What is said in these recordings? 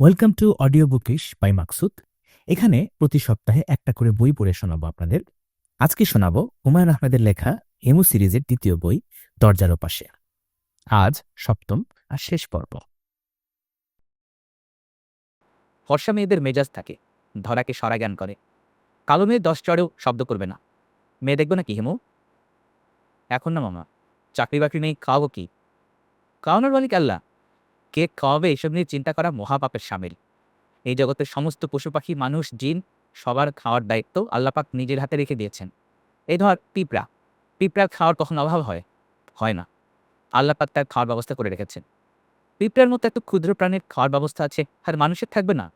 Welcome to audio bookish by Maksud. এখানে প্রতি সপ্তাহে একটা করে বই পড়ে শোনাবো আপনাদের। আজকে শোনাবো হুমায়ুন আহমেদের লেখা হেমু সিরিজের দ্বিতীয় বই, দরজার পাশে আজ সপ্তম আর শেষ পর্ব। ফর্সা মেয়েদের মেজাজ থাকে, ধরাকে সরা জ্ঞান করে। কালো মেয়ে দশ চড়েও শব্দ করবে না। মেয়ে দেখবে না কি হেমু? এখন না মামা চাকরি বাকরি নেই, খাওয়াবো কি? খাওয়ানোর মালিক আল্লাহ। কে খাওয়াবে এসব নিয়ে চিন্তা করা মহাপাপের সামিল? এই জগতের সমস্ত পশু পাখি, মানুষ, জিন সবার খাওয়ার দায়িত্ব আল্লাপাক নিজের হাতে রেখে দিয়েছেন। এই ধর পিঁপড়া। পিঁপড়ার খাওয়ার কখন অভাব হয়? হয় না। আল্লাপাক তার খাওয়ার ব্যবস্থা করে রেখেছেন। পিঁপড়ার মতো এত ক্ষুদ্র প্রাণীর খাওয়ার ব্যবস্থা আছে, আর মানুষের থাকবে না।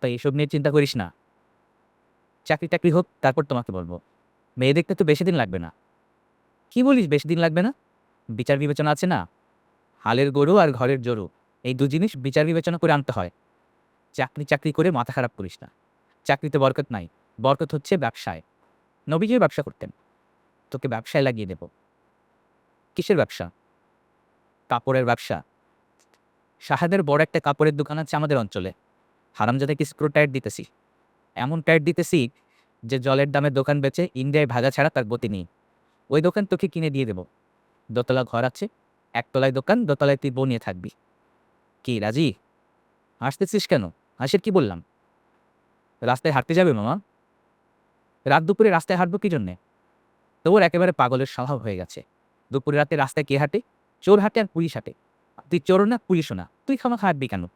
তাই এসব নিয়ে চিন্তা করিস না। চাকরি টাকরি হোক, তারপর তোমাকে বলব। মেয়ে দেখতে তো বেশি দিন লাগবে না। কি বলিস, বেশি দিন লাগবে না? বিচার বিবেচনা আছে না? হালের গরু আর ঘরের জরু। এই দু জিনিস বিচার বিবেচনা করে আনতে হয়। চাকরি চাকরি করে মাথা খারাপ করিস না। চাকরিতে বরকত নাই। বরকত হচ্ছে ব্যবসায়। নবীজিও ব্যবসা করতেন। তোকে ব্যবসায় লাগিয়ে দেব। কিসের ব্যবসা? কাপড়ের ব্যবসা। শাহাদের বড় একটা কাপড়ের দোকান আছে আমাদের অঞ্চলে। হারামজাদাকে স্ক্রু টায়ার দিতেছি? এমন টায়ার দিতেছি যে জলের দামে দোকান বেচে ইন্ডিয়ায় ভাগা ছাড়া তার গতি নেই। ওই দোকান তোকে কিনে দিয়ে দেবো। দোতলা ঘর আছে একতলায় দোকান, দোতলায় তুই বনিয়ে থাকবি। কি, রাজি? হাসতেছিস কেন? হাসির কি বললাম? রাস্তায় হাঁটতে যাবে, মামা। রাত দুপুরে রাস্তায় হাঁটবো কি জন্যে? তোর একেবারে পাগলের স্বভাব হয়ে গেছে। দুপুরে রাতে রাস্তায় কে হাঁটে? চোর হাঁটে আর পুলিশ হাঁটে। তুই চোর না, পুলিশও না। তুই খামা হাঁটবি কেন?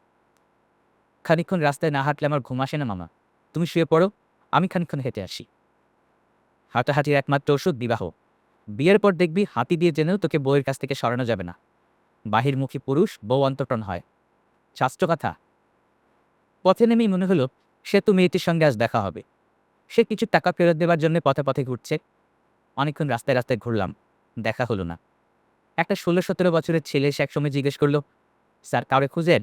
খানিক্ষণ রাস্তায় না হাঁটলে আমার ঘুম আসে না, মামা। তুমি শুয়ে পড়ো, আমি খানিকক্ষণ হেঁটে আসি। হাঁটাহাঁটির একমাত্র ওষুধ বিবাহ। বিয়ের পর দেখবি হাতি দিয়ে জেনেও তোকে বউয়ের কাছ থেকে সরানো যাবে না। বাহিরমুখী পুরুষ বউ অন্তর্টন হয়। শাস্ত্র কথা। পথে নেমেই মনে হলো, সে তো মেয়েটির সঙ্গে আজ দেখা হবে। সে কিছু টাকা ফেরত দেওয়ার জন্য পথে পথে ঘুরছে। অনেকক্ষণ রাস্তায় রাস্তায় ঘুরলাম, দেখা হলো না। একটা ষোলো সতেরো বছরের ছেলে সে একসময় জিজ্ঞেস করল, স্যার, কাউরে খুঁজেন?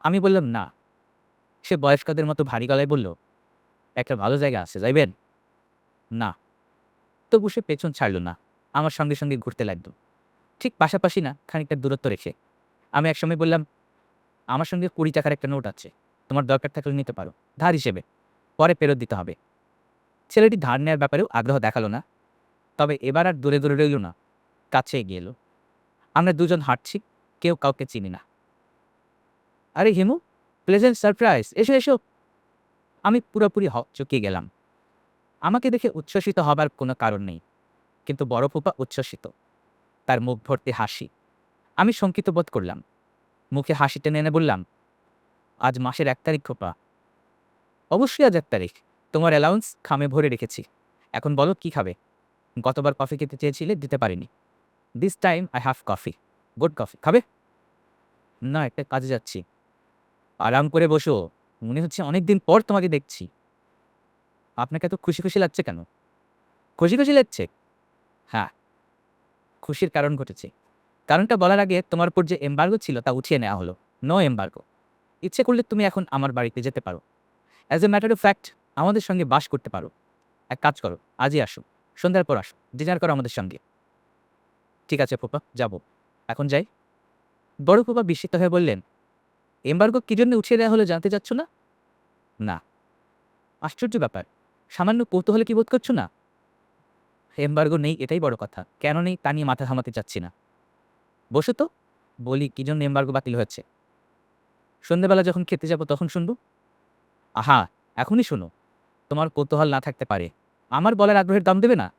আমি বললাম, না। সে বয়স্কদের মতো ভারী গলায় বলল, একটা ভালো জায়গা আছে, যাইবেন? না। তবু সে পেছন ছাড়ল না। আমার সঙ্গে সঙ্গে ঘুরতে লাগল। ঠিক পাশাপাশি না খানিকটা দূরত্ব রেখে। আমি একসময় বললাম, আমার সঙ্গে কুড়ি টাকার একটা নোট আছে। তোমার দরকার থাকলে নিতে পারো। ধার হিসেবে। পরে ফেরত দিতে হবে। ছেলেটি ধার নেওয়ার ব্যাপারেও আগ্রহ দেখাল না। তবে এবার আর দূরে দূরে রইল না। কাছে এগিয়ে এলো। আমরা দুজন হাঁটছি। কেউ কাউকে চিনি না। আরে হিমু প্লেজেন্ট সারপ্রাইজ এসো এসো। আমি পুরোপুরি হ, চুকিয়ে গেলাম। আমাকে দেখে উচ্ছ্বসিত হবার কোনো কারণ নেই। কিন্তু বড় ফুপা উচ্ছ্বসিত। তার মুখ ভর্তি হাসি। আমি শঙ্কিত বোধ করলাম। মুখে হাসি টেনে এনে বললাম, আজ মাসের এক তারিখ খোপা অবশ্যই আজ এক তারিখ। তোমার অ্যালাউন্স খামে ভরে রেখেছি। এখন বলো কি খাবে? গতবার কফি খেতে চেয়েছিলে, দিতে পারিনি। This time I have coffee good coffee খাবে? না, একটা কাজে যাচ্ছি। আরাম করে বসো। মনে হচ্ছে অনেক দিন পর তোমাকে দেখছি। আপনাকে এত খুশি খুশি লাগছে কেন? খুশি খুশি লাগছে? হ্যাঁ খুশির কারণ ঘটেছে। কারণটা বলার আগে তোমার উপর যে এম্বার্গো ছিল তা উঠিয়ে নেওয়া হলো। নো এম্বার্গো ইচ্ছে করলে তুমি এখন আমার বাড়িতে যেতে পারো। As a matter of fact আমাদের সঙ্গে বাস করতে পারো। এক কাজ করো, আজই আসো। সন্ধ্যার পর আসো। ডিনার করো আমাদের সঙ্গে। ঠিক আছে ফুপা, যাব। এখন যাই। বড় ফুপা বিস্মিত হয়ে বললেন এম্বার্গো কী জন্য উঠিয়ে দেওয়া হলো জানতে চাচ্ছ না? না। আশ্চর্য ব্যাপার। সামান্য কৌতূহলে কি বোধ করছ না? এম্বার্গো নেই, এটাই বড় কথা। কেন নেই তা নিয়ে মাথা ঘামাতে চাচ্ছি না। বসো তো, বলি কি জন্য এম্বার্গো বাতিল হয়েছে? সন্ধেবেলা যখন খেতে যাব তখন শুনব? আহা, এখনই শোনো। তোমার কৌতূহল না থাকতে পারে। আমার বলার আগ্রহের দাম দেবে না?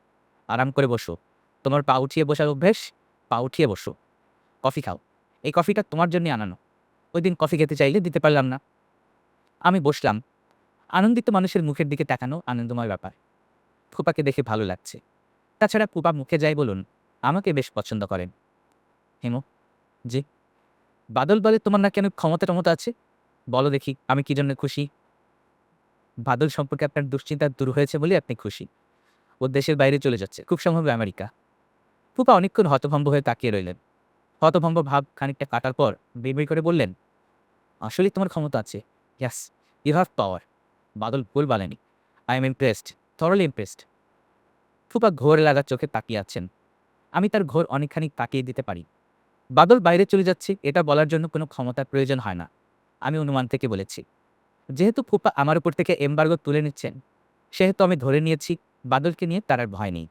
আরাম করে বসো। তোমার পা উঠিয়ে বসার অভ্যেস? পা উঠিয়ে বসো। কফি খাও। এই কফিটা তোমার জন্য আনানো। ওই দিন কফি খেতে চাইলে দিতে পারলাম না। আমি বসলাম। আনন্দিত মানুষের মুখের দিকে তাকানো আনন্দময় ব্যাপার। ফুপাকে দেখে ভালো লাগছে। তাছাড়া ফুপা মুখে যাই বলুন, আমাকে বেশ পছন্দ করেন। হেমো, জি। বাদল বলে তোমার না কেন ক্ষমতা টমতা আছে? বলো দেখি, আমি কি জন্য খুশি? বাদল সম্পর্কে আপনার দুশ্চিন্তা দূর হয়েছে বলে আপনি খুশি। ও দেশের বাইরে চলে যাচ্ছে, খুব সম্ভব আমেরিকা। ফুপা অনেকক্ষণ হতভম্ব হয়ে তাকিয়ে রইলেন। হতভম্ব ভাব খানিকটা কাটার পর বিড়বিড় করে বললেন আসলে তোমার ক্ষমতা আছে। ইয়াস ইউ হ্যাভ পাওয়ার বাদল ভুল বলেনি। I am impressed thoroughly impressed ফুপা ঘোর লাগার চোখে তাকিয়ে আছেন। আমি তার ঘোর অনেকখানি তাকিয়ে দিতে পারি। বাদল বাইরে চলে যাচ্ছে, এটা বলার জন্য কোনো ক্ষমতার প্রয়োজন হয় না, আমি অনুমান থেকে বলেছি। যেহেতু ফুপা আমার উপর থেকে এমবার্গো তুলে নিচ্ছেন, সেহেতু আমি ধরে নিয়েছি, বাদলকে নিয়ে তার আর ভয় নেই।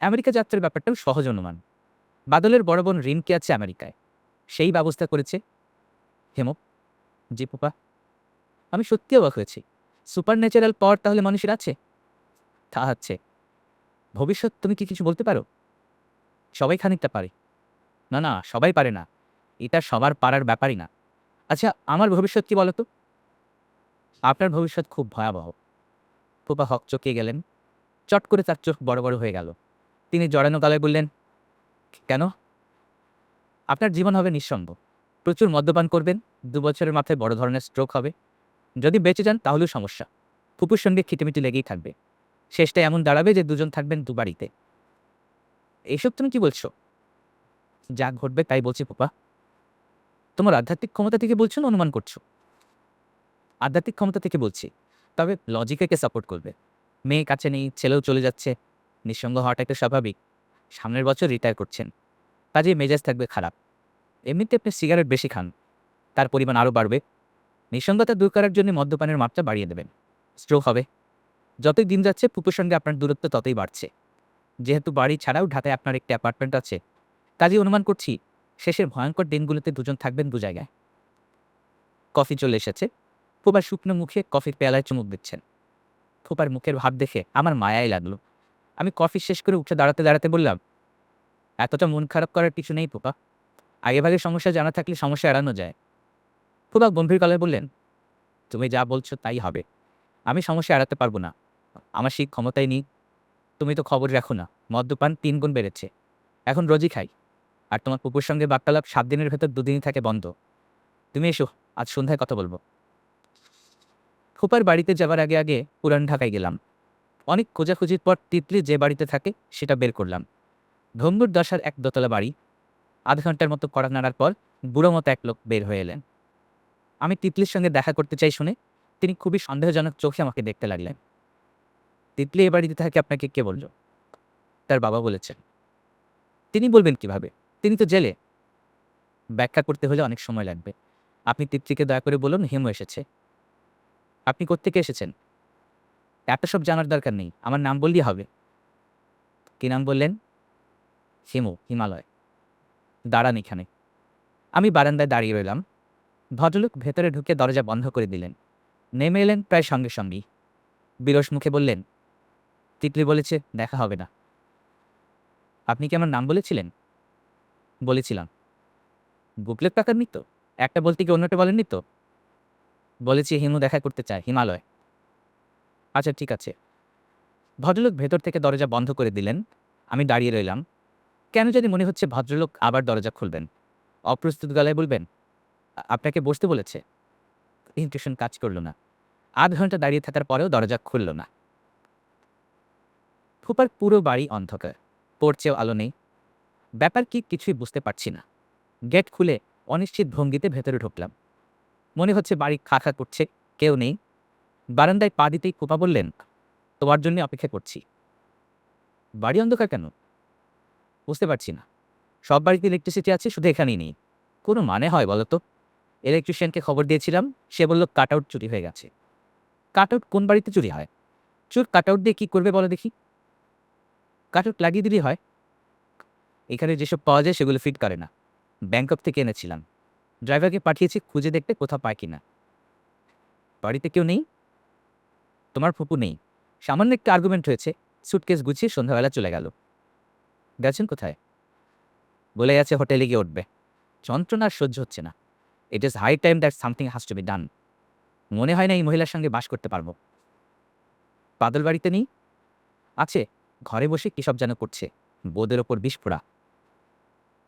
আমেরিকা যাত্রার ব্যাপারটাও সহজ অনুমান। বাদলের বড় বোন রিনকে আছে আমেরিকায়। সেই ব্যবস্থা করেছে হেমো জি ফুপা আমি সত্যি অবাক হয়েছি। সুপার ন্যাচারাল পাওয়ার তাহলে মানুষের আছে? তা আছে। ভবিষ্যৎ তুমি কি কিছু বলতে পারো? সবাই খানিকটা পারে। না না, সবাই পারে না। এটা সবার পারার ব্যাপারই না। আচ্ছা আমার ভবিষ্যৎ কি বলতো? আপনার ভবিষ্যৎ খুব ভয়াবহ। ফুপা হক চকিয়ে গেলেন। চট করে তার চোখ বড় বড় হয়ে গেল। তিনি জড়ানো গলায় বললেন, কেন? আপনার জীবন হবে নিঃসঙ্গ। প্রচুর মদ্যপান করবেন। দু বছরের মাথায় বড় ধরনের স্ট্রোক হবে। যদি বেঁচে যান তাহলেও সমস্যা। ফুপুর সঙ্গে খিটিমিটি লেগেই থাকবে। শেষটা এমন দাঁড়াবে যে দুজন থাকবেন দু বাড়িতে। এইসব তুমি কি বলছো? যা ঘটবে তাই বলছি ফুপা। তোমার আধ্যাত্মিক ক্ষমতা থেকে বলছো না অনুমান করছ? আধ্যাত্মিক ক্ষমতা থেকে বলছি। তবে লজিকে কে সাপোর্ট করবে। মেয়ে কাছে নেই, ছেলেও চলে যাচ্ছে। নিঃসঙ্গ হওয়াটা একটা স্বাভাবিক। সামনের বছর রিটায়ার করছেন। কাজেই মেজাজ থাকবে খারাপ। এমনিতে আপনি সিগারেট বেশি খান। তার পরিমাণ আরও বাড়বে। নিঃসঙ্গতা দূর করার জন্য মদ্যপানের মাত্রা বাড়িয়ে দেবেন। স্ট্রোক হবে। যতই দিন যাচ্ছে পুপুর সঙ্গে আপনার দূরত্ব ততই বাড়ছে। যেহেতু বাড়ি ছাড়াও ঢাকায় আপনার একটি অ্যাপার্টমেন্ট আছে, কাজেই অনুমান করছি, শেষের ভয়ঙ্কর দিনগুলোতে দুজন থাকবেন দু জায়গায়। কফি চলে এসেছে। ফুপার শুকনো মুখে কফির পেয়ালায় চুমুক দিচ্ছেন। ফুপার মুখের ভাব দেখে আমার মায়াই লাগল। আমি কফি শেষ করে উঠে দাঁড়াতে দাঁড়াতে বললাম, এতটা মন খারাপ করার কিছু নেই ফুপা। আগেভাগে সমস্যা জানা থাকলে সমস্যা এড়ানো যায়। ফুপা গম্ভীর গলায় বললেন, তুমি যা বলছো তাই হবে। আমি সমস্যা এড়াতে পারব না। আমার সেই ক্ষমতাই নেই। তুমি তো খবর রাখো না। মদ্যপান তিন গুণ বেড়েছে। এখন রোজই খাই। আর তোমার পুকুর সঙ্গে বার্তালাপ সাত দিনের ভেতর দুদিনই থাকে বন্ধ। তুমি এসো, আজ সন্ধ্যায় কথা বলব। ফুপার বাড়িতে যাবার আগে আগে পুরান ঢাকায় গেলাম। অনেক খোঁজাখুঁজির পর তিতলি যে বাড়িতে থাকে সেটা বের করলাম। ভঙ্গুর দশার এক দোতলা বাড়ি। আধ ঘণ্টার মতো কড়া নাড়ার পর বুড়ো মতো এক লোক বের হয়ে এলেন। আমি তিতলির সঙ্গে দেখা করতে চাই শুনে তিনি খুবই সন্দেহজনক চোখে আমাকে দেখতে লাগলেন। তিতলি এ বাড়িতে থাকে আপনাকে কে বলল? তার বাবা বলেছেন। তিনি বলবেন কীভাবে? তিনি তো জেলে। ব্যাখ্যা করতে হলে অনেক সময় লাগবে। আপনি তিতলিকে দয়া করে বলুন, হেমু এসেছে। আপনি কোত্থেকে এসেছেন? এত সব জানার দরকার নেই, আমার নাম বললেই হবে। কি নাম বললেন? হিমু, হিমালয়। দাঁড়ান এখানে। আমি বারান্দায় দাঁড়িয়ে রইলাম। ভদ্রলোক ভেতরে ঢুকে দরজা বন্ধ করে দিলেন। নেমে এলেন প্রায় সঙ্গে সঙ্গেই। বিরস মুখে বললেন, তিতলি বলেছে দেখা হবে না। আপনি কি আমার নাম বলেছিলেন? বলেছিলাম। বুকলেট টাকার তো? একটা বলতে কি অন্যটা বলেননি তো? বলেছি হিমু দেখা করতে চায়, হিমালয়। আচ্ছা ঠিক আছে। ভদ্রলোক ভেতর থেকে দরজা বন্ধ করে দিলেন। আমি দাঁড়িয়ে রইলাম। কেন জানি মনে হচ্ছে ভদ্রলোক আবার দরজা খুলবেন। অপ্রস্তুত গলায় বলবেন "আ- আপনাকে বসতে বলেছে। ইনটিউশন কাজ করল না। আধ ঘণ্টা দাঁড়িয়ে থাকার পরেও দরজা খুলল না। ফুপার পুরো বাড়ি অন্ধকার। পড়ছেও আলো নেই। ব্যাপার কি কিছুই বুঝতে পারছি না। গেট খুলে অনিশ্চিত ভঙ্গিতে ভেতরে ঢুকলাম। মনে হচ্ছে বাড়ি খা খা করছে, কেউ নেই। বারান্দায় পা দিতেই ফুপা বললেন, তোমার জন্য অপেক্ষা করছি। বাড়ি অন্ধকার কেন? বুঝতে পারছি না। সব বাড়িতে ইলেকট্রিসিটি আছে, শুধু এখানেই নেই। কোনো মানে হয় বলো তো? ইলেকট্রিশিয়ানকে খবর দিয়েছিলাম, সে বলল কাট আউট চুরি হয়ে গেছে। কাট আউট কোন বাড়িতে চুরি হয়? চোর কাট আউট দিয়ে কী করবে বলো দেখি। কাট আউট লাগিয়ে দিলেই হয়। এখানে যেসব পাওয়া যায় সেগুলো ফিট করে না। ব্যাংকক থেকে এনেছিলাম। ড্রাইভারকে পাঠিয়েছি, খুঁজে দেখতে কোথাও পায় কিনা। বাড়িতে কেউ নেই? তোমার ফুপু নেই। সামান্য একটা আর্গুমেন্ট হয়েছে। সুটকেস গুছিয়ে সন্ধ্যাবেলা চলে গেল। গেছেন কোথায়? বলে গেছে হোটেলে গিয়ে উঠবে। যন্ত্রণা সহ্য হচ্ছে না। It is high time that something has to be done মনে হয় না এই মহিলার সঙ্গে বাস করতে পারব। বাদল বাড়িতে নেই? আছে, ঘরে বসে কী সব যেন করছে। বোদের ওপর বিস্ফোরা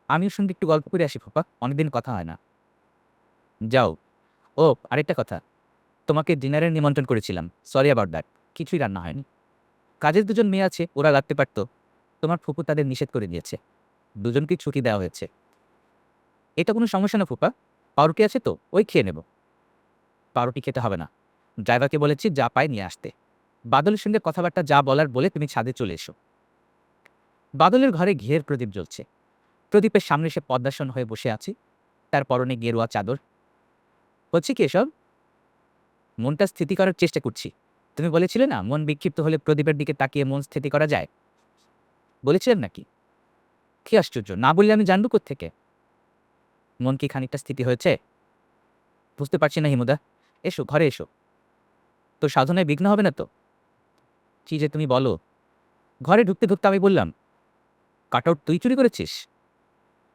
আমি ওর সঙ্গে একটু গল্প করে আসি ফুপা অনেকদিন কথা হয় না। যাও। ও, আরেকটা কথা। তোমাকে ডিনারের নিমন্ত্রণ করেছিলাম। সরি অ্যাবাউট দ্যাট কিছুই রান্না হয়নি। কাজের দুজন মেয়ে আছে, ওরা লাগতে পারতো। তোমার ফুপু তাদের নিষেধ করে দিয়েছে। দুজনকেই ছুটি দেওয়া হয়েছে। এটা কোনো সমস্যা না ফুপা পাউরুটি আছে তো, ওই খেয়ে নেব। পাউরুটি খেতে হবে না। ড্রাইভারকে বলেছি যা পায় নিয়ে আসতে। বাদলের সঙ্গে কথাবার্তা যা বলার বলে তুমি ছাদে চলে এসো। বাদলের ঘরে ঘিয়ের প্রদীপ জ্বলছে। প্রদীপের সামনে সে পদ্মাসন হয়ে বসে আছে। তার পরনে গেরুয়া চাদর। হচ্ছে কি এসব? মনটা স্থিতি করার চেষ্টা করছি। তুমি বলেছিলে না, মন বিক্ষিপ্ত হলে প্রদীপের দিকে তাকিয়ে মন স্থিতি করা যায়? বলেছিলেন নাকি? কি আশ্চর্য, না বললে আমি জানব থেকে মন কি খানিকটা স্থিতি হয়েছে? বুঝতে পারছি না, হিমুদা। এসো, ঘরে এসো। তো সাধনায় বিঘ্ন হবে না তো? কি যে তুমি বলো। ঘরে ঢুকতে ঢুকতে আমি বললাম, কাটআউট তুই চুরি করেছিস?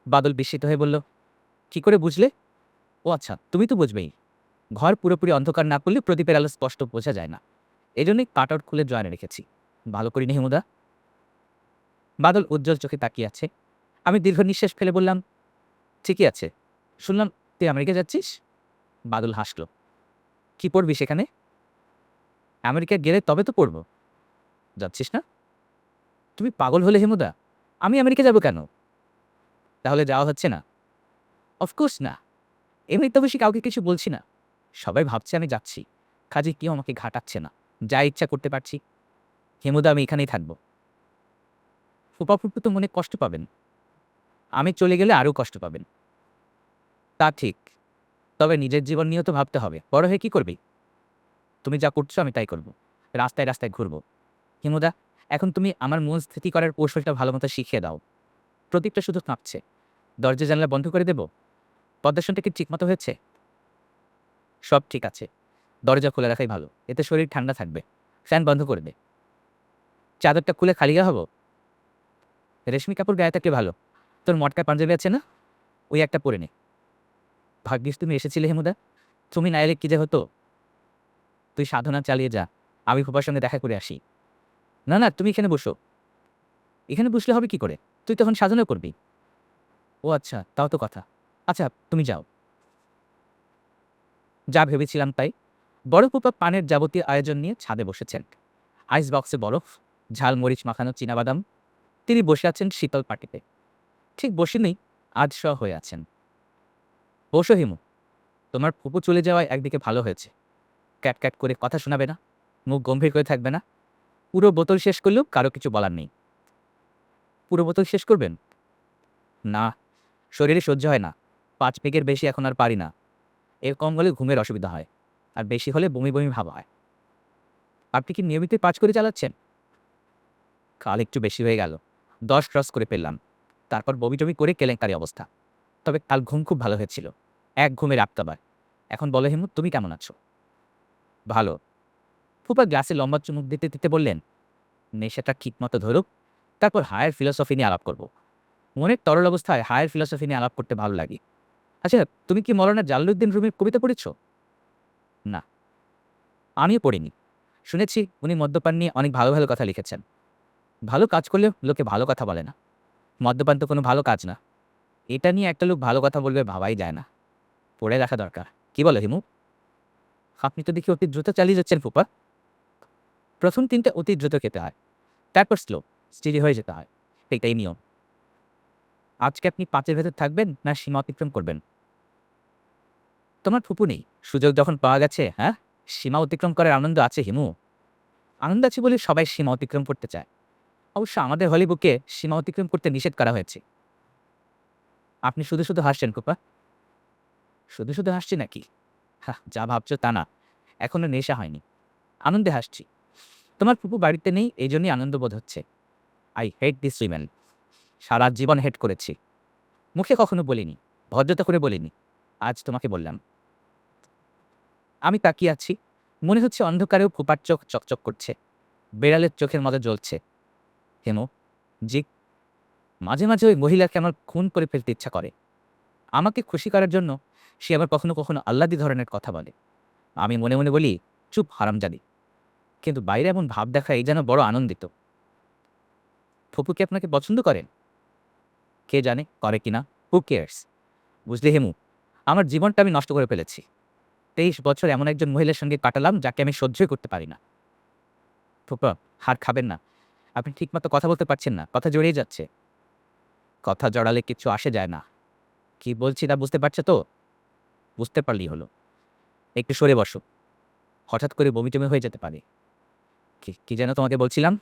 বাদল বিস্মিত হয়ে বলল, কি করে বুঝলে? ও আচ্ছা তুমি তো বুঝবেই। ঘর পুরোপুরি অন্ধকার না করলে প্রদীপের আলো স্পষ্ট বোঝা যায় না। এই জন্যই কাটআউট খুলে জয়েনে রেখেছি। ভালো করিনি হিমুদা। বাদল উজ্জ্বল চোখে তাকিয়ে আছে। আমি দীর্ঘ নিঃশ্বাস ফেলে বললাম, ঠিকই আছে। শুনলাম, তুই আমেরিকা যাচ্ছিস? বাদল হাসল, কি পড়বি সেখানে? আমেরিকা গেলে তবে তো পড়ব। যাচ্ছিস না? তুমি পাগল হলে হেমুদা, আমি আমেরিকা যাব কেন? তাহলে যাওয়া হচ্ছে না? অফকোর্স না। এমনি তো বেশি কাউকে কিছু বলছি না। সবাই ভাবছে আমি যাচ্ছি। কাজে কেউ আমাকে ঘাটাচ্ছে না। যা ইচ্ছা করতে পারছি। হেমুদা, আমি এখানেই থাকব। ফুপা ফুপু তো মনে কষ্ট পাবেন। আমি চলে গেলে আরও কষ্ট পাবেন। তা ঠিক। তবে নিজের জীবন নিয়েও তো ভাবতে হবে। বড় হয়ে কী করবি? তুমি যা করছ আমি তাই করব। রাস্তায় রাস্তায় ঘুরবো। হিমুদা, এখন তুমি আমার মন স্থিতি করার কৌশলটা ভালো মতো শিখিয়ে দাও। প্রদীপটা শুধু কাঁপছে। দরজা জানলা বন্ধ করে দেব? পদ্মাসনটা কি ঠিকমতো হয়েছে? সব ঠিক আছে। দরজা খুলে রাখাই ভালো। এতে শরীর ঠান্ডা থাকবে। ফ্যান বন্ধ করে দে। চাদরটা খুলে খালি গা হব? রেশমি কাপড় গায়ে থাকলে ভালো। তোর মটকা পাঞ্জাবি আছে না? ওই একটা পরে নে। ভাগ্যিস তুমি এসেছিলে, হেমুদা। তুমি না এলে কি যে হতো? তুই সাধনা চালিয়ে যা, আমি ফুপার সঙ্গে দেখা করে আসি। না না, তুমি এখানে বসো। এখানে বসলে হবে কি করে? তুই তখন সাধনা করবি। ও আচ্ছা তাও তো কথা। আচ্ছা তুমি যাও। যা ভেবেছিলাম তাই বড় ফুপা পানের যাবতীয় আয়োজন নিয়ে ছাদে বসেছেন। আইস বক্সে বরফ, ঝাল মরিচ মাখানো চীনাবাদাম, তিনি বসে আছেন শীতল পাটিতে। ঠিক বসে নেই আজ স হয়ে আছেন। বসো হিমু, তোমার ফুপু চলে যাওয়ায় একদিকে ভালো হয়েছে। ক্যাট ক্যাট করে কথা শোনাবে না, মুখ গম্ভীর করে থাকবে না। পুরো বোতল শেষ করলেও কারও কিছু বলার নেই। পুরো বোতল শেষ করবেন? না, শরীরে সহ্য হয় না। পাঁচ পেগের বেশি এখন আর পারি না। এর কম হলে ঘুমের অসুবিধা হয়, আর বেশি হলে বমি বমি ভাব হয়। আপনি কি নিয়মিত পাঁচ করে চালাচ্ছেন? কাল একটু বেশি হয়ে গেল। দশ ক্রস করে ফেললাম। তারপর বমি টমি করে কেলেঙ্কারি অবস্থা। তবে কাল ঘুম খুব ভালো হয়েছিল। এক ঘুমের আপ্তাবার এখন বলো হেমু তুমি কেমন আছো? ভালো। ফুপা গ্লাসে লম্বা চুমুক দিতে দিতে বললেন, নেশাটা ঠিক মতো ধরুক, তারপর হায়ার ফিলোসফি নিয়ে আলাপ করব। মনের তরল অবস্থায় হায়ার ফিলোসফি নিয়ে আলাপ করতে ভালো লাগে। আচ্ছা তুমি কি মৌলানা জালালউদ্দিন রুমির কবিতা পড়েছ? না। আমিও পড়িনি। শুনেছি উনি মদ্যপান নিয়ে অনেক ভালো ভালো কথা লিখেছেন। ভালো কাজ করলেও লোকে ভালো কথা বলে না। মদ্যপান তো কোনো ভালো কাজ না। এটা নিয়ে একটা লোক ভালো কথা বলবে ভাবাই যায় না। পড়ে রাখা দরকার। কি বলো হিমু? আপনি তো দেখি অতি দ্রুত চালিয়ে যাচ্ছেন ফুপা। প্রথম তিনটা অতি দ্রুত খেতে হয়। তারপর স্লো স্টিরি হয়ে যেতে হয়। এটাই নিয়ম। আজকে আপনি পাঁচের ভেতর থাকবেন না সীমা অতিক্রম করবেন? তোমার ফুপু নেই। সুযোগ যখন পাওয়া গেছে হ্যাঁ? সীমা অতিক্রম করার আনন্দ আছে হিমু। আনন্দ আছে বলে সবাই সীমা অতিক্রম করতে চায়। অবশ্য আমাদের হলিবুকে সীমা অতিক্রম করতে নিষেধ করা হয়েছে। আপনি শুধু শুধু হাসছেন কুপা শুধু শুধু হাসছি নাকি? হা যা ভাবছ তা না। এখনও নেশা হয়নি। আনন্দে হাসছি। তোমার ফুপু বাড়িতে নেই, এই জন্যই আনন্দ বোধ হচ্ছে। আই হেট দিস উইমেন সারা জীবন হেট করেছি। মুখে কখনো বলিনি, ভদ্রতা করে বলিনি। আজ তোমাকে বললাম। আমি তাকিয়ে আছি। মনে হচ্ছে অন্ধকারেও ফুপার চোখ চকচক করছে। বেড়ালের চোখের মতো জ্বলছে। হেমো জি মাঝে মাঝে ওই মহিলাকে আমার খুন করে ফেলতে ইচ্ছা করে। আমাকে খুশি করার জন্য সে আবার কখনো কখনো আল্লাদি ধরনের কথা বলে। আমি মনে মনে বলি, চুপ হারামজাদি। কিন্তু বাইরে এমন ভাব দেখা এই যেন বড় আনন্দিত। ফুপু কি আপনাকে পছন্দ করেন? কে জানে, করে কিনা হু কেয়ার্স বুঝলি হেমু, আমার জীবনটা আমি নষ্ট করে ফেলেছি। তেইশ বছর এমন একজন মহিলার সঙ্গে কাটালাম যাকে আমি সহ্যই করতে পারি না। ফুপা, হার খাবেন না। আপনি ঠিকমতো কথা বলতে পারছেন না, কথা জড়িয়ে যাচ্ছে। কথা জড়ালে কিছু আসে যায় না। কি বলছি তা বুঝতে পারছে তো? বুঝতে পারলেই হলো। একটু সরে বসো। হঠাৎ করে বমি টমি হয়ে যেতে পারে। কি কি যেন তোমাকে বলছিলাম?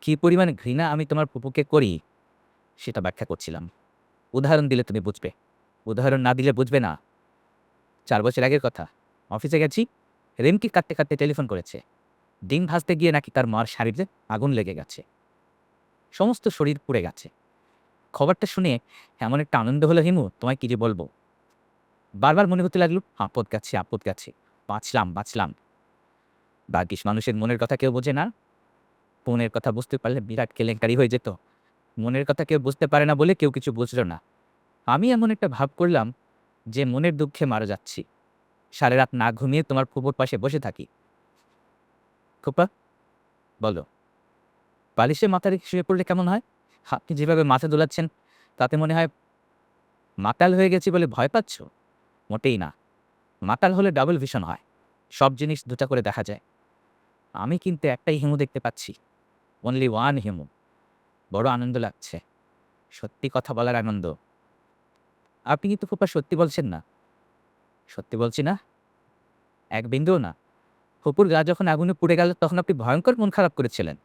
কি পরিমাণ ঘৃণা আমি তোমার পুপুকে করি, সেটা ব্যাখ্যা করছিলাম। উদাহরণ দিলে তুমি বুঝবে। উদাহরণ না দিলে বুঝবে না। চার বছর আগের কথা। অফিসে গেছি। রেমকি কাটতে কাটতে টেলিফোন করেছে। ডিম ভাজতে গিয়ে নাকি তার মার শাড়িতে আগুন লেগে গেছে। সমস্ত শরীর পুড়ে গেছে। খবরটা শুনে এমন একটা আনন্দ হলো হিমু, তোমায় কি যে বলব। বারবার মনে হতে লাগল, আপদ গেছে আপদ গেছে, বাঁচলাম বাঁচলাম। ভাগ্যিস মানুষের মনের কথা কেউ বোঝে না। মনের কথা বুঝতে পারলে বিরাট কেলেঙ্কারি হয়ে যেত। মনের কথা কেউ বুঝতে পারে না বলে কেউ কিছু বুঝলো না। আমি এমন একটা ভাব করলাম যে মনের দুঃখে মারা যাচ্ছি। সারা রাত না ঘুমিয়ে তোমার ফুপুর পাশে বসে থাকি। খোপা বলো, বালিশে মাথা রেখে শুয়ে পড়লে কেমন হয়? আপনি যেভাবে মাথা দোলাচ্ছেন, তাতে মনে হয় মাতাল হয়ে গেছি বলে ভয় পাচ্ছ? মোটেই না। মাতাল হলে ডাবল ভিশন হয়। সব জিনিস দুটা করে দেখা যায়। আমি কিন্তু একটাই হিমু দেখতে পাচ্ছি। Only one Himu. বড় আনন্দ লাগছে। সত্যি কথা বলার আনন্দ। আপনি কিন্তু ফুপা সত্যি বলছেন না। সত্যি বলছি না? এক বিন্দুও না। ফুপুর গা যখন আগুনে পুড়ে গেল, তখন আপনি ভয়ঙ্কর মন খারাপ করেছিলেন।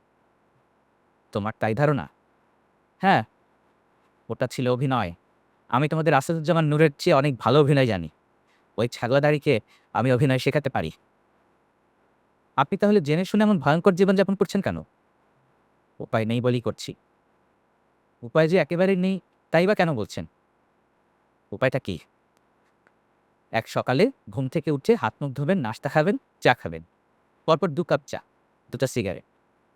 তোমার তাই ধারণা। হ্যাঁ ওটা ছিল অভিনয়। আমি তোমাদের আসাদুজ্জামান নূরের চেয়ে অনেক ভালো অভিনয় জানি। ওই ছাগলাদারিকে আমি অভিনয় শেখাতে পারি। আপনি তাহলে জেনে শুনে এমন ভয়ঙ্কর জীবনযাপন করছেন কেন? উপায় নেই বলেই করছি। উপায় যে একেবারে নেই, তাই বা কেন বলছেন? উপায়টা কি? এক সকালে ঘুম থেকে উঠে হাত মুখ ধোবেন, নাস্তা খাবেন, চা খাবেন। পরপর দু কাপ চা, দুটা সিগারেট।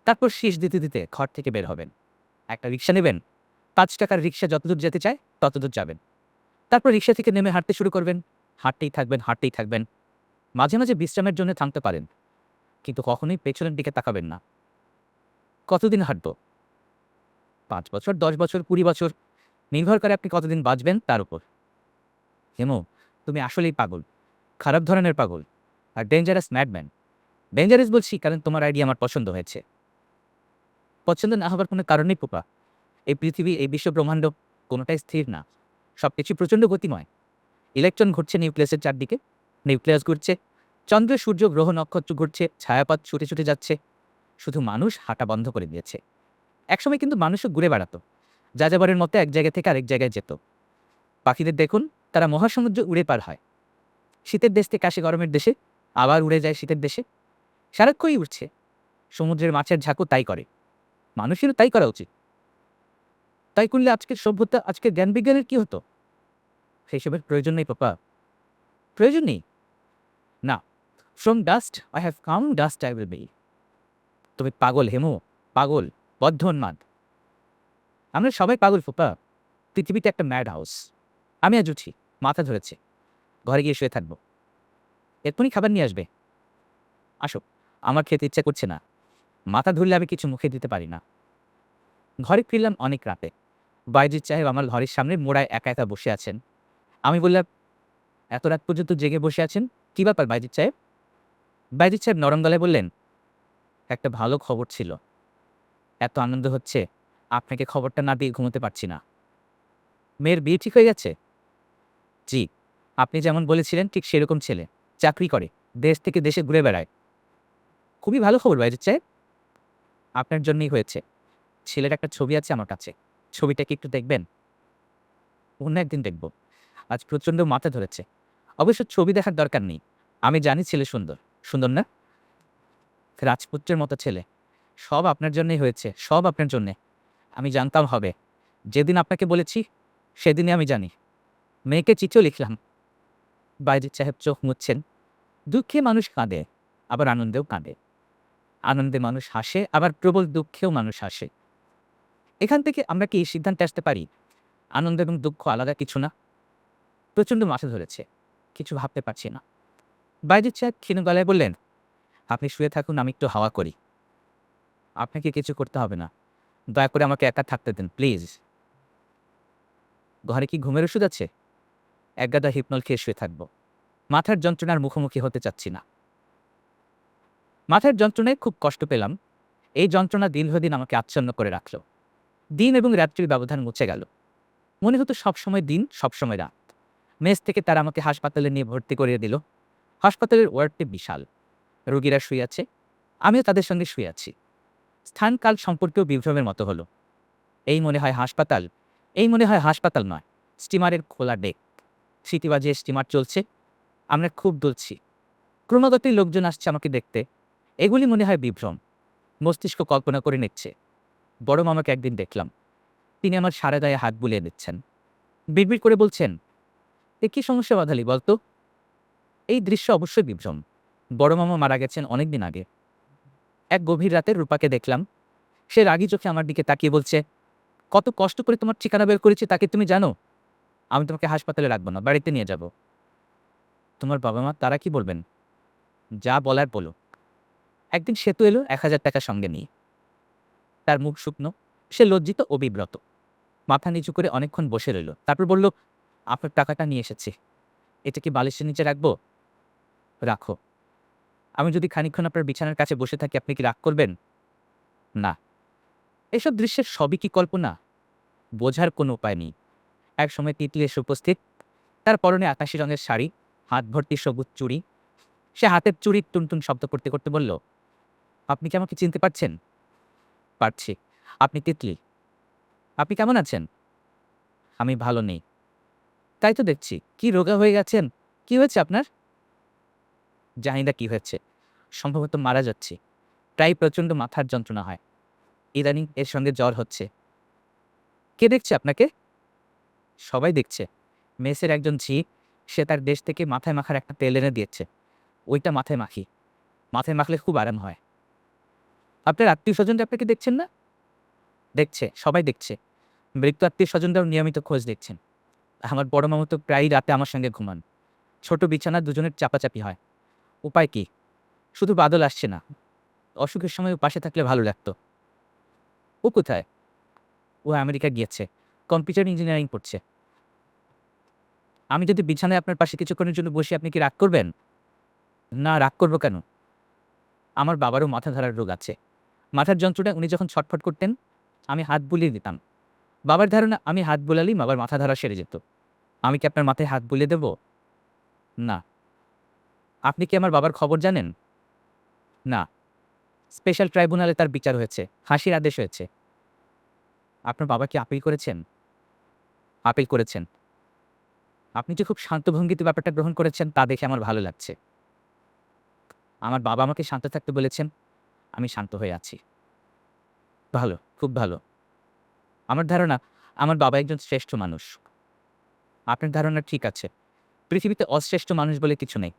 তারপর শীষ দিতে দিতে ঘর থেকে বের হবেন। একটা রিক্সা নেবেন, পাঁচ টাকার রিক্সা যতদূর যেতে চায় ততদূর যাবেন। তারপর রিক্সা থেকে নেমে হাঁটতে শুরু করবেন, হাঁটতেই থাকবেন হাঁটতেই থাকবেন। মাঝে মাঝে বিশ্রামের জন্য থামতে পারেন, কিন্তু কখনোই পেছনের দিকে তাকাবেন না। কতদিন হাঁটব? পাঁচ বছর, দশ বছর, কুড়ি বছর, নির্ভর করে আপনি কতদিন বাঁচবেন তার উপর। হেমো, তুমি আসলেই পাগল, খারাপ ধরনের পাগল, আর ডেঞ্জারাস ম্যাডম্যান ডেঞ্জারাস বলছি কারণ তোমার আইডিয়া আমার পছন্দ হয়েছে। পছন্দ না হবার কোনো কারণেই পোপা এই পৃথিবী, এই বিশ্ব ব্রহ্মাণ্ড কোনোটাই স্থির না। সব কিছু প্রচণ্ড গতিময়। ইলেকট্রন ঘুরছে নিউক্লিয়াসের চারদিকে। নিউক্লিয়াস ঘুরছে। চন্দ্র, সূর্য, গ্রহ, নক্ষত্র ঘুরছে। ছায়াপাত ছুটে ছুটে যাচ্ছে। শুধু মানুষ হাঁটা বন্ধ করে দিয়েছে। একসময় কিন্তু মানুষও ঘুরে বেড়াতো। যাযাবরের মতো এক জায়গা থেকে আরেক জায়গায় যেত। পাখিদের দেখুন, তারা মহাসমুদ্র উড়ে পার হয়। শীতের দেশ থেকে আসে গরমের দেশে, আবার উড়ে যায় শীতের দেশে। সারাক্ষই উঠছে সমুদ্রের মাছের ঝাঁকু তাই করে। মানুষেরও তাই করা উচিত। তাই করলে আজকের সভ্যতা, আজকের জ্ঞান বিজ্ঞানের কি হতো? সেই সবের প্রয়োজন নেই, পাপা। প্রয়োজন নেই? না। From dust I have come dust I will be তুমি পাগল, হেমো। পাগল বদ্ধ উন্মাদ আমরা সবাই পাগল, ফুপা। পৃথিবীতে একটা ম্যাড হাউস আমি আজ উঠি, মাথা ধরেছে। ঘরে গিয়ে শুয়ে থাকব। এক্ষুনি খাবার নিয়ে আসবে। আসো। আমার খেতে ইচ্ছা করছে না। মাথা ধরলে আমি কিছু মুখে দিতে পারি না। ঘরে ফিরলাম অনেক রাতে। বাইজিৎ সাহেব আমার ঘরের সামনে মোড়ায় একা একা বসে আছেন। আমি বললাম, এত রাত পর্যন্ত জেগে বসে আছেন? কী ব্যাপার বাইজিৎ সাহেব? বাইজিৎ সাহেব নরম গলায় বললেন, একটা ভালো খবর ছিল। এত আনন্দ হচ্ছে, আপনাকে খবরটা না দিয়ে ঘুমোতে পারছি না। মেয়ের বিয়ে ঠিক হয়ে গেছে? জি, আপনি যেমন বলেছিলেন, ঠিক সেরকম ছেলে। চাকরি করে, দেশ থেকে দেশে ঘুরে বেড়ায়। খুবই ভালো খবর বাইজিৎ সাহেব। আপনার জন্যই হয়েছে। ছেলের একটা ছবি আছে আমার কাছে। ছবিটা কি একটু দেখবেন? অন্য একদিন দেখব। আজ প্রচণ্ড মাথা ধরেছে। অবশ্য ছবি দেখার দরকার নেই। আমি জানি ছেলে সুন্দর। সুন্দর না? রাজপুত্রের মতো ছেলে। সব আপনার জন্যই হয়েছে। সব আপনার জন্যে। আমি জানতাম হবে। যেদিন আপনাকে বলেছি, সেদিনই আমি জানি। মেয়েকে চিঠিও লিখলাম। বাইজিৎ সাহেব চোখ মুচ্ছেন দুঃখে মানুষ কাঁদে, আবার আনন্দেও কাঁদে। আনন্দে মানুষ হাসে, আবার প্রবল দুঃখেও মানুষ হাসে। এখান থেকে আমরা কি এই সিদ্ধান্তে আসতে পারি? আনন্দ এবং দুঃখ আলাদা কিছু না? প্রচণ্ড মাথা ধরেছে, কিছু ভাবতে পারছি না। বাইজিৎ সাহেব ক্ষীণ গলায় বললেন, আপনি শুয়ে থাকুন, আমি একটু হাওয়া করি। আপনাকে কিছু করতে হবে না। দয়া করে আমাকে একা থাকতে দেন, প্লিজ। ঘরে কি ঘুমের ওষুধ আছে? এক গাদা হিপনল খেয়ে শুয়ে থাকব। মাথার যন্ত্রণার মুখোমুখি হতে চাচ্ছি না। মাথার যন্ত্রণায় খুব কষ্ট পেলাম। এই যন্ত্রণা দীর্ঘদিন আমাকে আচ্ছন্ন করে রাখল। দিন এবং রাত্রির ব্যবধান মুছে গেল। মনে হতো সবসময় দিন, সবসময় রাত। মেস থেকে তারা আমাকে হাসপাতালে নিয়ে ভর্তি করিয়ে দিল। হাসপাতালের ওয়ার্ডটি বিশাল। রোগীরা শুয়ে আছে। আমিও তাদের সঙ্গে শুয়ে আছি। স্থানকাল সম্পর্কেও বিভ্রমের মতো হলো। এই মনে হয় হাসপাতাল, এই মনে হয় হাসপাতাল নয়, স্টিমারের খোলা ডেক। বাজিয়ে স্টিমার চলছে। আমরা খুব দুলছি। ক্রমাগতই লোকজন আসছে আমাকে দেখতে। এগুলি মনে হয় বিভ্রম। মস্তিষ্ক কল্পনা করে নিচ্ছে। বড় মামাকে একদিন দেখলাম। তিনি আমার সারা গায়ে হাত বুলিয়ে দিচ্ছেন। বিড়বিড় করে বলছেন, এ কী সমস্যা বাধালি বলতো? এই দৃশ্য অবশ্যই বিভ্রম। বড় মামা মারা গেছেন অনেক দিন আগে। এক গভীর রাতে রূপাকে দেখলাম। সে রাগী চোখে আমার দিকে তাকিয়ে বলছে, কত কষ্ট করে তোমার ঠিকানা বের করেছি তাকে তুমি জানো? আমি তোমাকে হাসপাতালে রাখব না, বাড়িতে নিয়ে যাব। তোমার বাবা মা তারা কি বলবেন? যা বলার বলো। একদিন সেতু এলো এক হাজার টাকা সঙ্গে নিয়ে। তার মুখ শুকনো, সে লজ্জিত ও বিব্রত। মাথা নিচু করে অনেকক্ষণ বসে রইল। তারপর বলল, আপনার টাকাটা নিয়ে এসেছি। এটা কি বালিশের নিচে রাখব? রাখো। আমি যদি খানিকক্ষণ আপনার বিছানার কাছে বসে থাকি, আপনি কি রাগ করবেন? না। এসব দৃশ্যের সবই কি কল্পনা? বোঝার কোনো উপায় নেই। এক সময় তিতলি এসে উপস্থিত। তার পরনে আকাশি রঙের শাড়ি, হাত ভর্তি সবুজ চুড়ি। সে হাতের চুড়ি টুনটুন শব্দ করতে করতে বলল আপনি কি আমাকে চিনতে পারছেন? পারছি। আপনি তিতলি। আপনি কেমন আছেন? আমি ভালো নেই। তাই তো দেখছি। কি রোগা হয়ে গেছেন? কি হয়েছে আপনার? জানি না কি হয়েছে। সম্ভবত মারা যাচ্ছি। প্রায় প্রচণ্ড মাথার যন্ত্রণা হয়। ইদানিং এর সঙ্গে জ্বর হচ্ছে। কে দেখছে আপনাকে? সবাই দেখছে। মেসের একজন ঝি, সে তার দেশ থেকে মাথায় মাখার একটা তেল এনে দিয়েছে। ওইটা মাথায় মাখি। মাথায় মাখলে খুব আরাম হয়। আপনার আত্মীয় স্বজনরা আপনাকে দেখছেন না? দেখছে, সবাই দেখছে। মৃত্যু আত্মীয় স্বজনরাও নিয়মিত খোঁজ দেখছেন আমার বড় মামা তো প্রায়ই রাতে আমার সঙ্গে ঘুমান। ছোট বিছানা দুজনের চাপাচাপি হয়। উপায় কি? শুধু বাদল আসছে না। অসুখের সময় পাশে থাকলে ভালো লাগতো। ও কোথায়? ও আমেরিকা গিয়েছে। কম্পিউটার ইঞ্জিনিয়ারিং পড়ছে। আমি যদি বিছানায় আপনার পাশে কিছুক্ষণের জন্য বসে, আপনি কি রাগ করবেন? না, রাগ করব কেন? আমার বাবারও মাথা ধরার রোগ আছে। মাথার যন্ত্রটা উনি যখন ছটফট করতেন, আমি হাত বুলিয়ে দিতাম। বাবার ধারণা, আমি হাত বুলালেই বাবার মাথা ধরা সেরে যেত। আমি কি আপনার মাথায় হাত বুলিয়ে দেব? না। আপনি কি আমার বাবার খবর জানেন? না। স্পেশাল ট্রাইব্যুনালে তার বিচার হয়েছে হাসির আদেশ হয়েছে। আপনার বাবা কি আপিল করেছেন? আপিল করেছেন। আপনি যে খুব শান্ত ভঙ্গিতে ব্যাপারটা গ্রহণ করেছেন, তা দেখে আমার ভালো লাগছে। আমার বাবা আমাকে শান্ত থাকতে বলেছেন আমি শান্ত হয়ে আছি। ভালো, খুব ভালো। আমার ধারণা, আমার বাবা একজন শ্রেষ্ঠ মানুষ। আপনার ধারণা ঠিক আছে। পৃথিবীতে অশ্রেষ্ঠ মানুষ বলে কিছু নেই।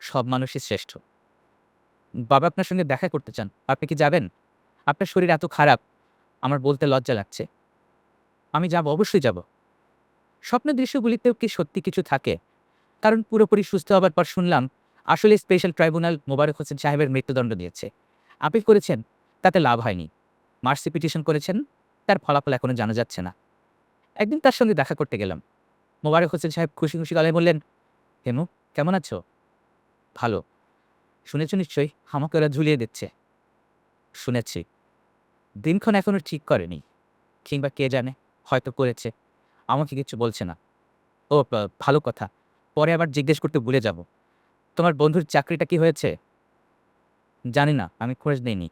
সব মানুষই শ্রেষ্ঠ। বাবা আপনার সঙ্গে দেখা করতে চান। আপনি কি যাবেন? আপনার শরীর এত খারাপ, আমার বলতে লজ্জা লাগছে। আমি যাব, অবশ্যই যাব। স্বপ্ন দৃশ্যগুলিতেও কি সত্যি কিছু থাকে? কারণ পুরোপুরি সুস্থ হবার পর শুনলাম, আসলে স্পেশাল ট্রাইব্যুনাল মোবারক হোসেন সাহেবের মৃত্যুদণ্ড দিয়েছে। আপিল করেছেন, তাতে লাভ হয়নি। মার্সি পিটিশন করেছেন, তার ফলাফল এখনও জানা যাচ্ছে না। একদিন তার সঙ্গে দেখা করতে গেলাম। মোবারক হোসেন সাহেব খুশি খুশি গলায় বললেন, হেমু, কেমন আছো? ভালো। শুনেছ নিশ্চয়ই? আমাকে ওরা ঝুলিয়ে দিচ্ছে। শুনেছি। দিনক্ষণ এখনও ঠিক করেনি। কিংবা কে জানে? হয়তো করেছে। আমাকে কিছু বলছে না। ও ভালো কথা। পরে আবার জিজ্ঞেস করতে ভুলে যাব। তোমার বন্ধুর চাকরিটা কি হয়েছে? জানি না, আমি খোঁজ নেইনি।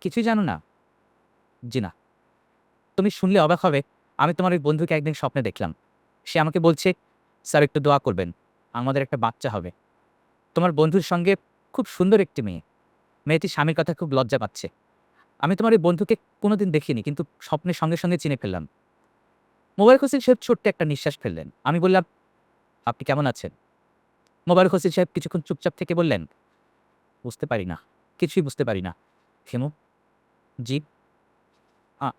কিছুই জানো না? জি না তুমি শুনলে অবাক হবে, আমি তোমার ওই বন্ধুকে একদিন স্বপ্নে দেখলাম। সে আমাকে বলছে, স্যার, একটু দোয়া করবেন, আমাদের একটা বাচ্চা হবে। তোমার বন্ধুর সঙ্গে খুব সুন্দর একটি মেয়ে। মেয়েটি স্বামীর কথা খুব লজ্জা পাচ্ছে। আমি তোমার এই বন্ধুকে কোনোদিন দেখিনি, কিন্তু স্বপ্নের সঙ্গে সঙ্গে চিনে ফেললাম। মোবারক হোসেন সাহেব ছোট্ট একটা নিঃশ্বাস ফেললেন। আমি বললাম, আপনি কেমন আছেন? মোবারক হোসেন সাহেব কিছুক্ষণ চুপচাপ থেকে বললেন বুঝতে পারি না, কিছুই বুঝতে পারি না। হেমু? জি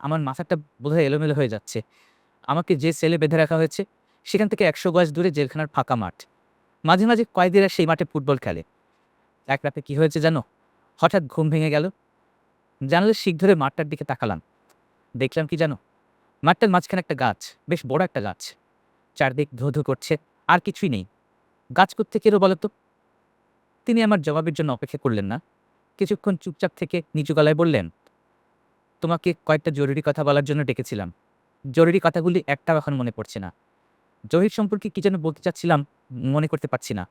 আমার মাথাটা বোধহয় এলোমেলো হয়ে যাচ্ছে। আমাকে যে সেলে বেঁধে রাখা হয়েছে, সেখান থেকে একশো গজ দূরে জেলখানার ফাঁকা মাঠ। মাঝে মাঝে কয়েদিরা সেই মাঠে ফুটবল খেলে। এক রাতে কি হয়েছে জানো? হঠাৎ ঘুম ভেঙে গেল। জানালে শিখ ধরে মাঠটার দিকে তাকালাম। দেখলাম কি জানো? মাঠটার মাঝখানে একটা গাছ, বেশ বড় একটা গাছ। চারদিক ধু করছে, আর কিছুই নেই। গাছ করতে কেরো বলো তো? তিনি আমার জবাবের জন্য অপেক্ষা করলেন না। কিছুক্ষণ চুপচাপ থেকে নিচু গলায় বললেন, তোমাকে কয়েকটা জরুরি কথা বলার জন্য ডেকেছিলাম। জরুরি কথাগুলি একটাও এখন মনে পড়ছে না। জহির সম্পর্কে কী যেন বলতে চাচ্ছিলাম মনে করতে পারছি না।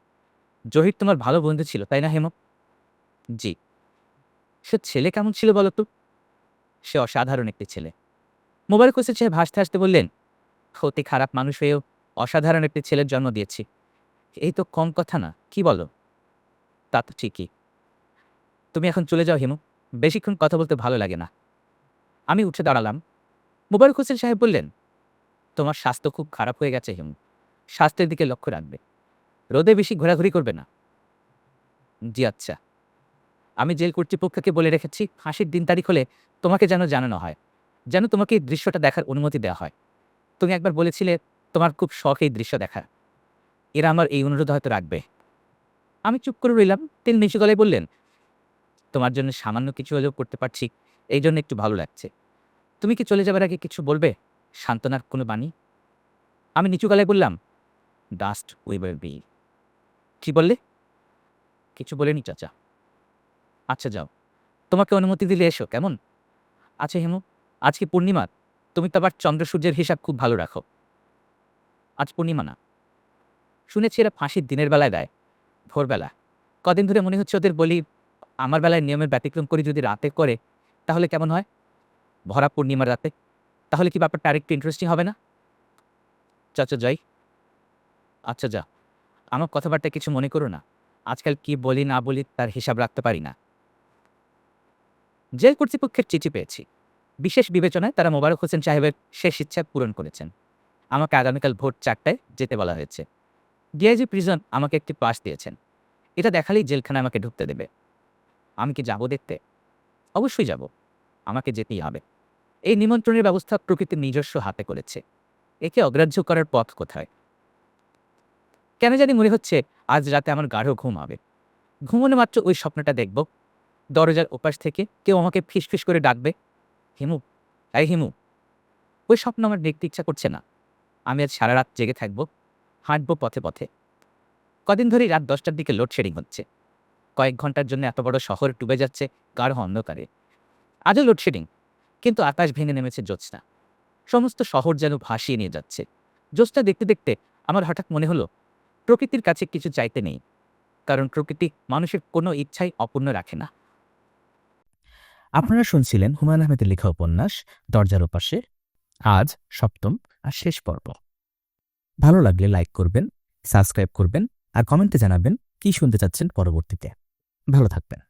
জহির তোমার ভালো বন্ধু ছিল, তাই না হেম জি। সে ছেলে কেমন ছিল বলো তো? সে অসাধারণ একটি ছেলে। মোবারক হোসেন সাহেব হাসতে হাসতে বললেন, অতি খারাপ মানুষ হয়েও অসাধারণ একটি ছেলের জন্ম দিয়েছি। এই তো কম কথা না, কি বলো? তা তো ঠিকই। তুমি এখন চলে যাও হিমু। বেশিক্ষণ কথা বলতে ভালো লাগে না। আমি উঠে দাঁড়ালাম। মোবারক হোসেন সাহেব বললেন, তোমার স্বাস্থ্য খুব খারাপ হয়ে গেছে হিমু। স্বাস্থ্যের দিকে লক্ষ্য রাখবে। রোদে বেশি ঘোরাঘুরি করবে না। জি আচ্ছা। আমি জেল কর্তৃপক্ষকে বলে রেখেছি ফাঁসির দিন তারিখ হলে তোমাকে যেন জানানো হয়, যেন তোমাকে এই দৃশ্যটা দেখার অনুমতি দেওয়া হয়। তুমি একবার বলেছিলে, তোমার খুব শখ এই দৃশ্য দেখার। এরা আমার এই অনুরোধ হয়তো রাখবে। আমি চুপ করে রইলাম। তিনি নিচু গলায় বললেন, তোমার জন্য সামান্য কিছু হলেও করতে পারছি। এই জন্য একটু ভালো লাগছে। তুমি কি চলে যাবার আগে কিছু বলবে? সান্ত্বনার কোনো বাণী? আমি নিচু গলায় বললাম ডাস্ট উই উইল বি কি বললে? কিছু বলেনি চাচা। আচ্ছা যাও। তোমাকে অনুমতি দিলে এসো, কেমন? আচ্ছা হেমু। আজকে পূর্ণিমা। তুমি তো আবার চন্দ্র সূর্যের হিসাব খুব ভালো রাখো। আজ পূর্ণিমা না। শুনেছি এরা ফাঁসির দিনের বেলায় দেয়। ভোরবেলা। কদিন ধরে মনে হচ্ছে ওদের বলি, আমার বেলায় নিয়মের ব্যতিক্রম করে যদি রাতে করে, তাহলে কেমন হয়? ভরা পূর্ণিমার রাতে। তাহলে কি ব্যাপারটা আরেকটু ইন্টারেস্টিং হবে না? চাচা, যাই। আচ্ছা যা। আমার কথাবার্তা কিছু মনে করো না। আজকাল কি বলি না বলি তার হিসাব রাখতে পারি না। জেল কর্তৃপক্ষের চিঠি পেয়েছি। বিশেষ বিবেচনায় তারা মোবারক হোসেন সাহেবের শেষ ইচ্ছা পূরণ করেছেন। আমাকে আগামীকাল ভোর চারটায় যেতে বলা হয়েছে। ডিআইজি প্রিজন আমাকে একটি পাস দিয়েছেন, এটা দেখালেই জেলখানায় আমাকে ঢুকতে দেবে। আমি কি যাব দেখতে? অবশ্যই যাব। আমাকে যেতেই হবে। এই নিমন্ত্রণের ব্যবস্থা প্রকৃতির নিজস্ব হাতে করেছে। একে অগ্রাহ্য করার পথ কোথায়? কেন জানি মনে হচ্ছে আজ রাতে আমার গাঢ় ঘুম হবে। ঘুমোনো মাত্র ওই স্বপ্নটা দেখব। দরজার ওপাশ থেকে কেউ আমাকে ফিসফিস করে ডাকবে, হিমু, এই হিমু। ওই স্বপ্ন আমার দেখতে ইচ্ছা করছে না। আমি আজ সারা রাত জেগে থাকব। হাঁটবো পথে পথে। কদিন ধরেই রাত দশটার দিকে লোডশেডিং হচ্ছে। কয়েক ঘণ্টার জন্য এত বড় শহর ডুবে যাচ্ছে, গাঢ় অন্ধকারে। আজও লোডশেডিং কিন্তু আকাশ ভেঙে নেমেছে জ্যোৎস্না। সমস্ত শহর যেন ভাসিয়ে নিয়ে যাচ্ছে। জ্যোৎস্না দেখতে দেখতে আমার হঠাৎ মনে হলো, প্রকৃতির কাছে কিছু চাইতে নেই, কারণ প্রকৃতি মানুষের কোনো ইচ্ছাই অপূর্ণ রাখে না। আপনারা শুনছিলেন হুমায়ুন আহমেদের লেখা উপন্যাস, দরজার ওপাশে। আজ সপ্তম আর শেষ পর্ব। ভালো লাগলে লাইক করবেন সাবস্ক্রাইব করবেন আর কমেন্টে জানাবেন কি শুনতে চাচ্ছেন পরবর্তীতে। ভালো থাকবেন।